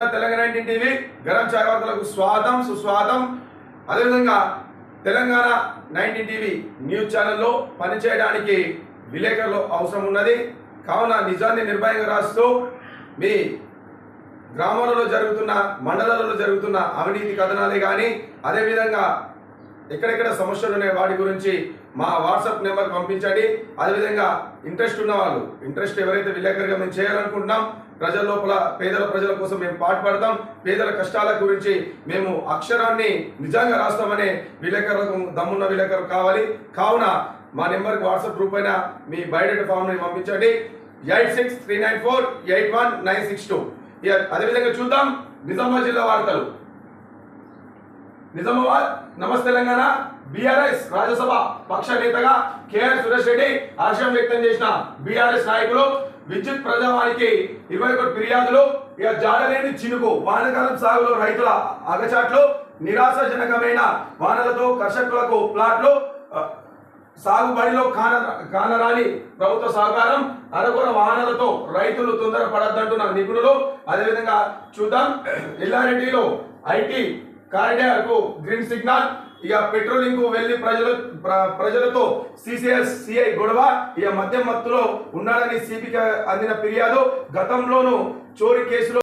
తెలంగాణ ఇంటి టీవీ గరం ఛాయ్ వార్తలకు స్వాగతం సుస్వాగతం. అదేవిధంగా తెలంగాణ నైన్టీన్ టీవీ న్యూస్ ఛానల్లో పనిచేయడానికి విలేకరులు అవసరం ఉన్నది. కావున నిజాన్ని నిర్భయంగా రాస్తూ మీ గ్రామాలలో జరుగుతున్న మండలాలలో జరుగుతున్న అవినీతి కథనాలే కానీ అదేవిధంగా ఎక్కడెక్కడ సమస్యలు ఉన్నాయి వాటి గురించి మా వాట్సాప్ నెంబర్ పంపించండి. అదేవిధంగా ఇంట్రెస్ట్ ఉన్న వాళ్ళు ఇంట్రెస్ట్ ఎవరైతే విలేకరుగా మేము చేయాలనుకుంటున్నాం ప్రజల లోపల పేదల ప్రజల కోసం మేము పాటుపడతాం పేదల కష్టాల గురించి మేము అక్షరాన్ని నిజంగా రాస్తామనే విలేకరులకు దమ్మున్న విలేకరు కావాలి. కావున మా నెంబర్కి వాట్సాప్ రూపైన మీ బయోడేటా ఫామ్ని పంపించండి. Eight six three nine four eight one nine six two. అదేవిధంగా చూద్దాం నిజామాబాద్ జిల్లా వార్తలు. నిజామాబాద్ నమస్తే తెలంగాణ బీఆర్ఎస్ రాజ్యసభ పక్ష నేతగా కేఆర్ సురేష్ రెడ్డి హర్షం వ్యక్తం చేసిన బీఆర్ఎస్ నాయకులు విద్యుత్ ప్రజావానికి ఇరవై ఒకటి ఫిర్యాదులు ఇక జాడలేని చినుకు వానకాలం సాగులో రైతుల అగచాట్లు నిరాశాజనకమైన వానలతో కర్షకులకు ప్లాట్లు సాగుబడిలో కాన కానరాని ప్రభుత్వ సహకారం అరకొర వాహనాలతో రైతులు తొందర పడద్దంటున్న నిపుణులు. అదేవిధంగా చూద్దాం ఎల్లారెడ్డిలో ఐటీ కారిడార్కు గ్రీన్ సిగ్నల్. ఇక పెట్రోలింగ్కు వెళ్ళి ప్రజలు ప్రజలతో సిసిఎస్ సిఐ గొడవ. ఇక మద్యం మత్తులో ఉన్నాడని సిపికి అందిన ఫిర్యాదు. గతంలోనూ చోరీ కేసులో